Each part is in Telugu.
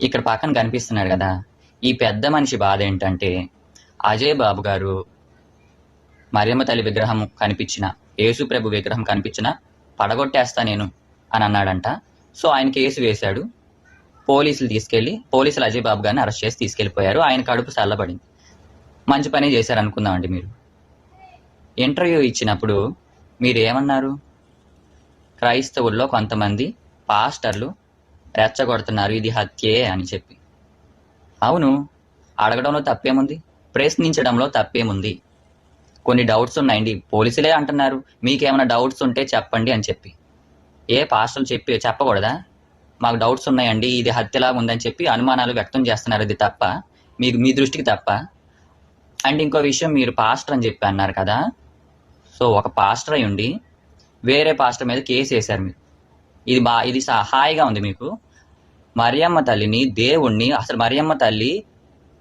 ఇక్కడ పక్కన కనిపిస్తున్నాడు కదా. ఈ పెద్ద మనిషి బాధ ఏంటంటే అజయ్ బాబు గారు మరియమ్మ తల్లి విగ్రహం కనిపించిన యేసుప్రభు విగ్రహం కనిపించిన పడగొట్టేస్తా నేను అని అన్నాడంట. సో ఆయన కేసు వేశాడు. పోలీసులు తీసుకెళ్ళి పోలీసులు అజయ్ బాబు గారిని అరెస్ట్ చేసి తీసుకెళ్ళిపోయారు. ఆయన కడుపు చల్లబడింది. మంచి పని చేశారు అనుకుందామండి మీరు. ఇంటర్వ్యూ ఇచ్చినప్పుడు మీరు ఏమన్నారు క్రైస్తవుల్లో కొంతమంది పాస్టర్లు రెచ్చగొడుతున్నారు ఇది హత్యే అని చెప్పి. అవును అడగడంలో తప్పేముంది? ప్రశ్నించడంలో తప్పేముంది? కొన్ని డౌట్స్ ఉన్నాయండి. పోలీసులే అంటున్నారు. మీకేమైనా డౌట్స్ ఉంటే చెప్పండి అని చెప్పి. ఏ పాస్టర్లు చెప్పి చెప్పకూడదా? మాకు డౌట్స్ ఉన్నాయండి. ఇది హత్యలాగా ఉందని చెప్పి అనుమానాలు వ్యక్తం చేస్తున్నారు. ఇది తప్ప? మీకు మీ దృష్టికి తప్ప? అండ్ ఇంకో విషయం మీరు పాస్టర్ అని చెప్పి అన్నారు కదా. సో ఒక పాస్టర్ అయి ఉండి వేరే పాస్టర్ మీద కేసు వేశారు మీరు. ఇది బా ఇది సా- హాయిగా ఉంది మీకు. మరియమ్మ తల్లిని దేవుణ్ణి అసలు మరియమ్మ తల్లి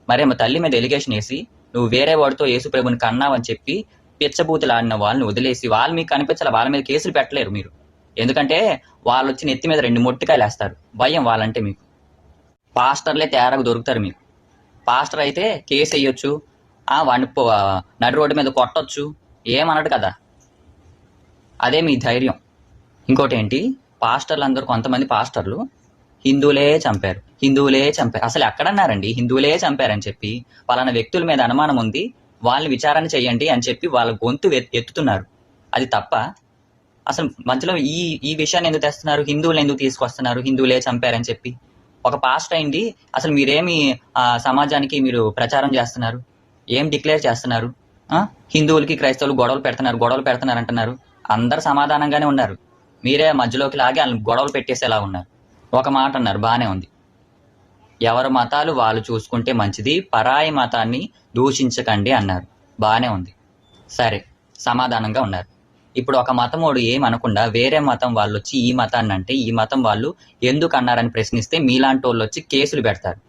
మరియమ్మ తల్లి మీద ఎలిగేషన్ వేసి నువ్వు వేరే వాడితో యేసుప్రభుని కన్నావని చెప్పి పిచ్చబూతులు ఆడిన వాళ్ళని వదిలేసి వాళ్ళు మీకు కనిపించాలి వాళ్ళ మీద కేసులు పెట్టలేరు మీరు. ఎందుకంటే వాళ్ళు వచ్చి నెత్తి మీద రెండు మొట్టికాయలు వేస్తారు. భయం వాళ్ళంటే మీకు. పాస్టర్లే తేడాగా దొరుకుతారు మీకు. పాస్టర్ అయితే కేసు వేయొచ్చు ఆ వాడిని పో- నడి రోడ్డు మీద కొట్టొచ్చు ఏమనడు కదా. అదే మీ ధైర్యం. ఇంకోటి ఏంటి పాస్టర్లు అందరూ కొంతమంది పాస్టర్లు హిందువులే చంపారు. హిందువులే చంపారు. అసలు ఎక్కడన్నారండి? హిందువులే చంపారని చెప్పి పలానా వ్యక్తుల మీద అనుమానం ఉంది. వాళ్ళని విచారణ చేయండి అని చెప్పి వాళ్ళ గొంతు ఎత్తుతున్నారు. అది తప్ప అసలు మధ్యలో ఈ ఈ విషయాన్ని ఎందుకు తెస్తున్నారు? హిందువులు ఎందుకు తీసుకొస్తున్నారు? హిందువులే చంపారని చెప్పి ఒక పాస్ట్ అయింది. అసలు మీరేమి ఆ, సమాజానికి మీరు ప్రచారం చేస్తున్నారు? ఏం డిక్లేర్ చేస్తున్నారు? హిందువులకి క్రైస్తవులు గొడవలు పెడుతున్నారు గొడవలు పెడుతున్నారు అంటున్నారు. అందరు సమాధానంగానే ఉన్నారు. మీరే మధ్యలోకి లాగి వాళ్ళని గొడవలు పెట్టేసేలా ఉన్నారు. ఒక మాట అన్నారు బాగానే ఉంది. ఎవరి మతాలు వాళ్ళు చూసుకుంటే మంచిది పరాయి మతాన్ని దూషించకండి అన్నారు. బాగానే ఉంది. సరే సమాధానంగా ఉన్నారు. ఇప్పుడు ఒక మతమోడు ఏమనకుండా వేరే మతం వాళ్ళు వచ్చి ఈ మతాన్ని అంటే ఈ మతం వాళ్ళు ఎందుకు అన్నారని ప్రశ్నిస్తే మీలాంటి వాళ్ళు వచ్చి కేసులు పెడతారు.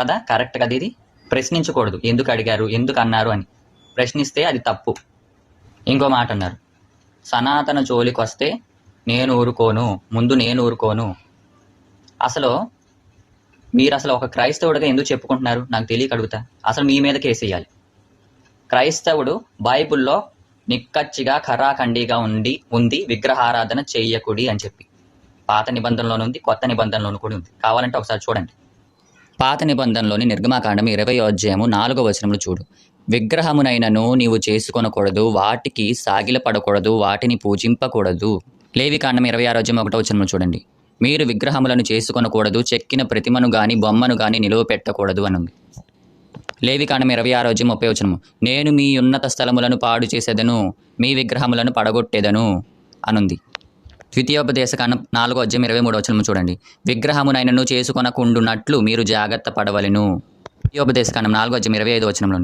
కదా? కరెక్ట్ కదా ఇది? ప్రశ్నించకూడదు. ఎందుకు అడిగారు? ఎందుకు అన్నారు అని. ప్రశ్నిస్తే అది తప్పు. ఇంకో మాట అన్నారు. సనాతన జోలికి వస్తే నేను ఊరుకోను ముందు నేను ఊరుకోను. అసలు మీరు అసలు ఒక క్రైస్తవుడిగా ఎందుకు చెప్పుకుంటున్నారు? నాకు తెలియక అడుగుతా. అసలు మీ మీద కేసేయాలి క్రైస్తవుడు బైబిల్లో నిక్కచ్చిగా ఖరాఖండిగా ఉండి ఉంది విగ్రహారాధన చేయకుడి అని చెప్పి. పాత నిబంధనలోనుంది కొత్త నిబంధనలోను కూడా ఉంది. కావాలంటే ఒకసారి చూడండి. పాత నిబంధనలోని నిర్గమాకాండం ఇరవై అధ్యాయము నాలుగో వచనములు చూడు. విగ్రహమునైనను నీవు చేసుకొనకూడదు వాటికి సాగిలపడకూడదు వాటిని పూజింపకూడదు. లేవికాండం ఇరవై ఆరో అధ్యాయం ఒకటో వచనములు చూడండి. మీరు విగ్రహములను చేసుకొనకూడదు చెక్కిన ప్రతిమను గాని బొమ్మను గాని నిలువ పెట్టకూడదు అనుంది. లేవికాండం ఇరవై ఆరో అధ్యాయం ముప్పై వచనము నేను మీ ఉన్నత స్థలములను పాడు చేసేదను మీ విగ్రహములను పడగొట్టేదను అనుంది. ద్వితీయోపదేశకాండం నాలుగో అధ్యయం ఇరవై మూడు వచనము చూడండి. విగ్రహమునైనను చేసుకొనకుండునట్లు మీరు జాగ్రత్త పడవలను. ద్వితీయోపదేశకాండం నాలుగో అధ్యయం ఇరవై ఐదు వచనంలో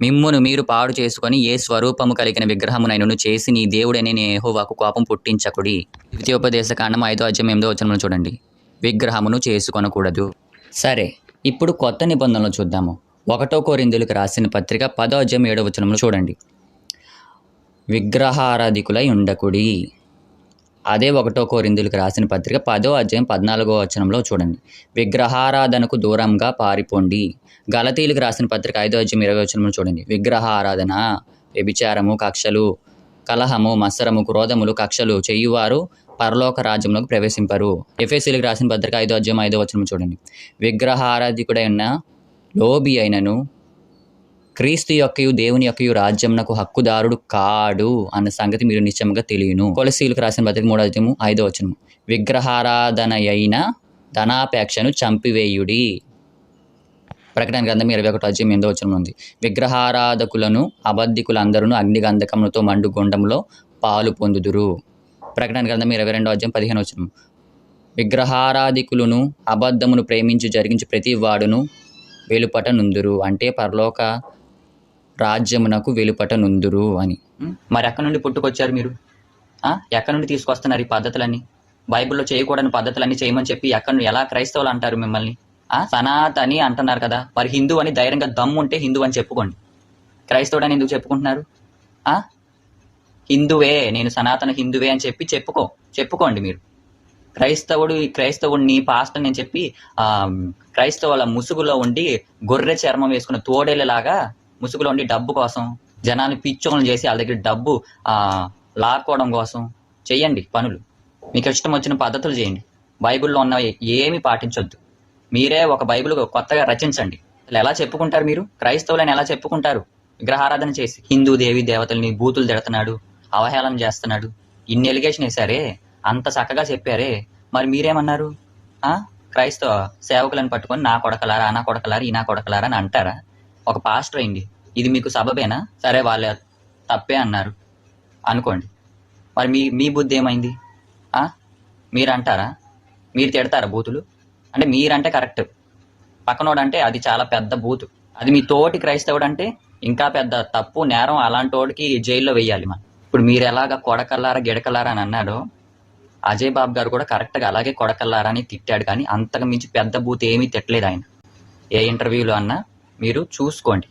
మిమ్మును మీరు పాడు చేసుకొని ఏ స్వరూపము కలిగిన విగ్రహమునైనను చేసి నీ దేవుడని నేహోవాకు కోపం పుట్టించకుడి. ద్వితీయోపదేశకాండం ఐదో అధ్యయం ఎనిమిదో వచనంలో చూడండి. విగ్రహమును చేసుకొనకూడదు. సరే ఇప్పుడు కొత్త నిబంధనలు చూద్దాము. ఒకటో కోరిందులకు రాసిన పత్రిక పదో అధ్యయం ఏడో వచనంలో చూడండి. విగ్రహారాధికులై ఉండకుడి. అదే ఒకటో కోరిందులకు రాసిన పత్రిక పదో అధ్యాయం పద్నాలుగో వచనంలో చూడండి. విగ్రహారాధనకు దూరంగా పారిపోండి. గలతీలకు రాసిన పత్రిక ఐదో అధ్యాయం ఇరవై వచనంలో చూడండి. విగ్రహారాధన వ్యభిచారము కక్షలు కలహము మత్సరము క్రోధములు కక్షలు చేయువారు పరలోక రాజ్యంలోకి ప్రవేశింపరు. ఎఫ్ఎస్సీలకు రాసిన పత్రిక ఐదో అధ్యాయం ఐదో వచనం చూడండి. విగ్రహారాధికుడైన లోబి అయినను క్రీస్తు యొక్కయు దేవుని యొక్కయు రాజ్యంనకు హక్కుదారుడు కాడు అన్న సంగతి మీరు నిశ్చయంగా తెలియను. కొలసీలకు రాసిన పత్రిక మూడో అధ్యాయము ఐదో వచనము. విగ్రహారాధన అయిన ధనాపేక్షను చంపివేయుడి. ప్రకటన గ్రంథం ఇరవై ఒకటి అధ్యయం ఎనిమిదో వచనం ఉంది. విగ్రహారాధకులను అబద్ధికులందరూ అగ్నిగంధకములతో మండు గుండంలో పాలు పొందుదురు. ప్రకటన గ్రంథం ఇరవై రెండో అధ్యాయం పదిహేను వచనం విగ్రహారాధికులను అబద్ధమును ప్రేమించి జరిగించి ప్రతి వాడును వెలుపట నుందురు. అంటే పరలోక రాజ్యమునకు వెలుపట నుందురు అని. మరి ఎక్కడి నుండి పుట్టుకొచ్చారు మీరు? ఎక్కడి నుండి తీసుకొస్తున్నారు ఈ పద్ధతులన్నీ? బైబిల్లో చేయకూడని పద్ధతులన్నీ చేయమని చెప్పి ఎక్కడి నుండి ఎలా క్రైస్తవులు అంటారు మిమ్మల్ని? ఆ? సనాతని అంటున్నారు కదా. మరి హిందూ అని ధైర్యంగా దమ్ము ఉంటే హిందూ అని చెప్పుకోండి. క్రైస్తవుడు అని ఎందుకు చెప్పుకుంటున్నారు? ఆ? హిందువే నేను సనాతన హిందువే అని చెప్పి చెప్పుకో చెప్పుకోండి మీరు. క్రైస్తవుడు ఈ క్రైస్తవుడిని పాస్టర్ అని చెప్పి ఆ క్రైస్తవుల ముసుగులో ఉండి గొర్రె చర్మం వేసుకున్న తోడేళ్ళలాగా ముసుగులో ఉండి డబ్బు కోసం జనాన్ని పిచ్చోలను చేసి వాళ్ళ దగ్గర డబ్బు లాక్కోవడం కోసం చెయ్యండి పనులు. మీకు ఇష్టం వచ్చిన పద్ధతులు చేయండి. బైబిల్లో ఉన్న ఏమి పాటించొద్దు. మీరే ఒక బైబిల్ కొత్తగా రచించండి. అసలు ఎలా చెప్పుకుంటారు మీరు? క్రైస్తవులని ఎలా చెప్పుకుంటారు? విగ్రహారాధన చేసి హిందూ దేవి దేవతల్ని బూతులు తిడుతున్నాడు అవహేళన చేస్తున్నాడు ఇన్ని ఎలిగేషన్ వేశారే అంత చక్కగా చెప్పారే మరి మీరేమన్నారు? క్రైస్తవ సేవకులను పట్టుకొని నా కొడకలారా నా కొడకలారా ఈ నా కొడకలారా అని అంటారా? ఒక పాస్టర్ అయింది. ఇది మీకు సబబేనా? సరే వాళ్ళ తప్పే అన్నారు. అనుకోండి. మరి మీ మీ బుద్ధి ఏమైంది? మీరు అంటారా మీరు తిడతారా బూతులు? అంటే మీరంటే కరెక్ట్. పక్కనోడు అది చాలా పెద్ద బూతు. అది మీ తోటి క్రైస్తవుడు అంటే ఇంకా పెద్ద తప్పు నేరం అలాంటి వాడికి జైల్లో వెయ్యాలి మనం. ఇప్పుడు మీరు ఎలాగ కొడకల్లారా గిడకల్లారా అని అన్నాడో అజయ్ బాబు గారు కూడా కరెక్ట్గా అలాగే కొడకల్లారా అని తిట్టాడు. కానీ అంతకు మించి పెద్ద బూత్ ఏమీ తిట్టలేదు ఆయన. ఏ ఇంటర్వ్యూలో అన్నా మీరు చూసుకోండి.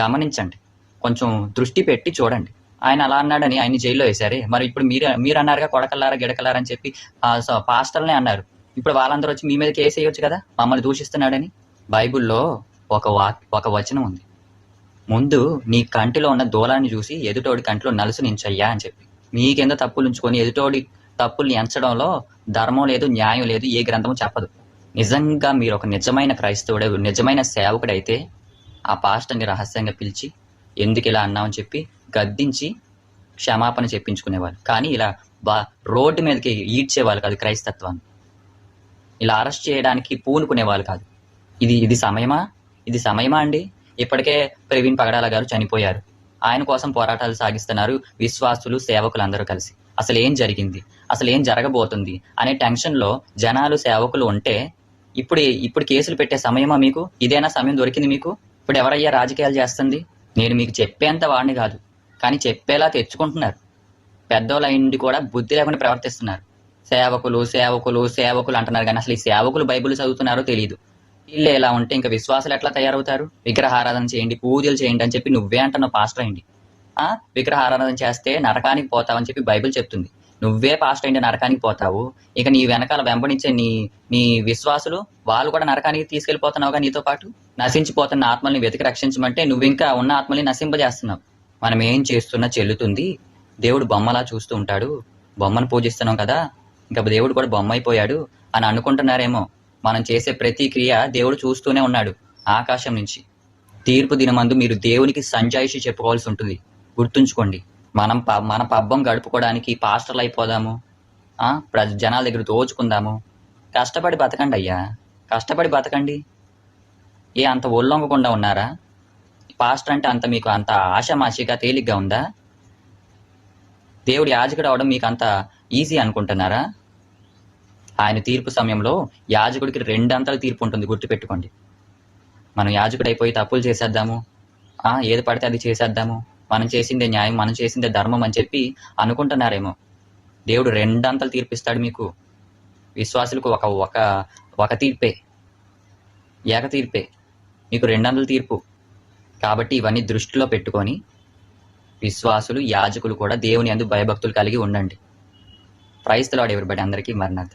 గమనించండి. కొంచెం దృష్టి పెట్టి చూడండి. ఆయన అలా అన్నాడని ఆయన జైల్లో వేశారే. మరి ఇప్పుడు మీరు మీరు అన్నారుగా కొడకల్లారా గిడకల్లారా అని చెప్పి ఆ, పాస్టర్లనే అన్నారు. ఇప్పుడు వాళ్ళందరూ వచ్చి మీ మీద కేసు వేయొచ్చు కదా? మమ్మల్ని దూషిస్తున్నాడని? బైబిల్లో ఒక వా ఒక వచనం ఉంది. ముందు నీ కంటిలో ఉన్న దూలాన్ని చూసి ఎదుటోడి కంటిలో నలుసు నించయ్యా అని చెప్పి. మీ కింద తప్పులు ఉంచుకొని ఎదుటోడి తప్పుల్ని ఎంచడంలో ధర్మం లేదు న్యాయం లేదు ఏ గ్రంథము చెప్పదు. నిజంగా మీరు ఒక నిజమైన క్రైస్తవుడే నిజమైన సేవకుడైతే ఆ పాస్టర్ని రహస్యంగా పిలిచి ఎందుకు ఇలా అన్నామని చెప్పి గద్దించి క్షమాపణ చెప్పించుకునేవాళ్ళు. కానీ ఇలా బా రోడ్డు మీదకి ఈడ్చేవాళ్ళు కాదు క్రైస్తత్వాన్ని. ఇలా అరెస్ట్ చేయడానికి పూనుకునేవాళ్ళు కాదు. ఇది ఇది సమయమా? ఇది సమయమా అండి? ఇప్పటికే ప్రవీణ్ పగడాల గారు చనిపోయారు. ఆయన కోసం పోరాటాలు సాగిస్తున్నారు విశ్వాసులు సేవకులు అందరూ కలిసి. అసలు ఏం జరిగింది? అసలు ఏం జరగబోతుంది? అనే టెన్షన్లో జనాలు సేవకులు ఉంటే ఇప్పుడు ఇప్పుడు కేసులు పెట్టే సమయమా మీకు? ఇదేనా సమయం దొరికింది మీకు? ఇప్పుడు ఎవరయ్యా రాజకీయాలు చేస్తుంది? నేను మీకు చెప్పేంత వాడిని కాదు. కానీ చెప్పేలా తెచ్చుకుంటున్నారు. పెద్దోళ్ళ ఇండి కూడా బుద్ధి లేకుండా ప్రవర్తిస్తున్నారు. సేవకులు సేవకులు సేవకులు అంటున్నారు కానీ అసలు ఈ సేవకులు బైబిల్ చదువుతున్నారో తెలియదు వీళ్ళు ఎలా ఉంటే ఇంకా విశ్వాసాలు ఎట్లా తయారవుతారు? విగ్రహారాధన చేయండి పూజలు చేయండి అని చెప్పి నువ్వే అంటున్నావు పాస్టర్ అయింది ఆ? విగ్రహారాధన చేస్తే నరకానికి పోతావని చెప్పి బైబిల్ చెప్తుంది. నువ్వే పాస్టర్ అయింది నరకానికి పోతావు. ఇక నీ వెనకాల వెంబడించే నీ నీ విశ్వాసులు వాళ్ళు కూడా నరకానికి తీసుకెళ్ళిపోతున్నావుగా నీతో పాటు? నశించిపోతున్న ఆత్మల్ని వెతికి రక్షించమంటే నువ్వు ఇంకా ఉన్న ఆత్మల్ని నశింపజేస్తున్నావు. మనం ఏం చేస్తున్నా చెల్లుతుంది. దేవుడు బొమ్మలా చూస్తూ ఉంటాడు. బొమ్మను పూజిస్తున్నాం కదా. ఇంకా దేవుడు కూడా బొమ్మ అయిపోయాడు అని అనుకుంటున్నారేమో. మనం చేసే ప్రతి క్రియ దేవుడు చూస్తూనే ఉన్నాడు ఆకాశం నుంచి. తీర్పు దినమందు మీరు దేవునికి సంజాయిషి చెప్పుకోవాల్సి ఉంటుంది. గుర్తుంచుకోండి. మనం ప- మన పబ్బం గడుపుకోవడానికి పాస్టర్లు అయిపోదాము. ప్ర జనాల దగ్గర దోచుకుందాము. కష్టపడి బతకండి అయ్యా. కష్టపడి బతకండి. ఏ అంత ఒళ్ళొంగకుండా ఉన్నారా? పాస్టర్ అంటే అంత మీకు అంత ఆషామాషిగా తేలిగ్గా ఉందా? దేవుడి యాజకుడు అవడం మీకు అంత ఈజీ అనుకుంటున్నారా? ఆయన తీర్పు సమయంలో యాజకుడికి రెండంతల తీర్పు ఉంటుంది గుర్తుపెట్టుకోండి. మనం యాజకుడు అయిపోయి తప్పులు చేసేద్దాము. ఏది పడితే అది చేసేద్దాము. మనం చేసిందే న్యాయం మనం చేసిందే ధర్మం అని చెప్పి అనుకుంటున్నారేమో. దేవుడు రెండంతలు తీర్పిస్తాడు మీకు. విశ్వాసులకు ఒక ఒక ఒక తీర్పే. ఏక తీర్పే మీకు రెండంతల తీర్పు. కాబట్టి ఇవన్నీ దృష్టిలో పెట్టుకొని విశ్వాసులు యాజకులు కూడా దేవుని అందు భయభక్తులు కలిగి ఉండండి. ప్రైస్తలాడు ఎవరిబడి అందరికీ మరణత